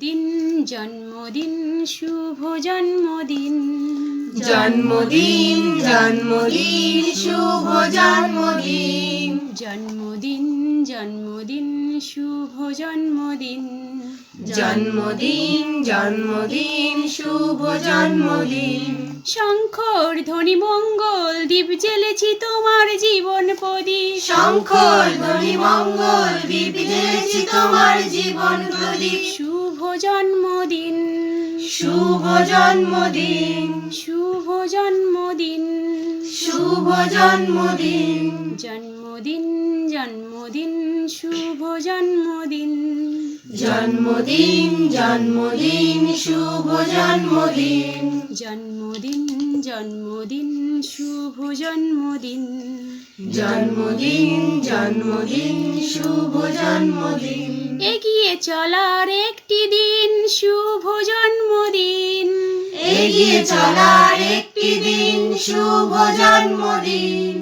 দিন জন্মদিন শুভ জন্মদিন। জন্মদিন জন্মদিন শুভ জন্মদিন। জন্মদিন জন্মদিন শুভ জন্মদিন। জন্মদিন জন্মদিন শুভ জন্মদিন। শঙ্কর ধ্বনি মঙ্গল। দীপ জ্বেলেছি তোমার জীবন প্রদীপ। শঙ্কর ধ্বনি মঙ্গল দীপ জ্বেলেছি তোমার জীবন প্রদীপ। শুভ জন্মদিন। শুভ জন্মদিন। শুভ জন্মদিন। শুভ জন্মদিন। জন্মদিন জন্মদিন শুভ জন্মদিন। জন্মদিন জন্মদিন শুভ জন্মদিন। জন্মদিন জন্মদিন শুভ জন্মদিন। জন্মদিন জন্মদিন শুভ জন্মদিন। এগিয়ে চলার একটি দিন শুভ জন্মদিন। এগিয়ে চলার একটি দিন শুভ জন্মদিন।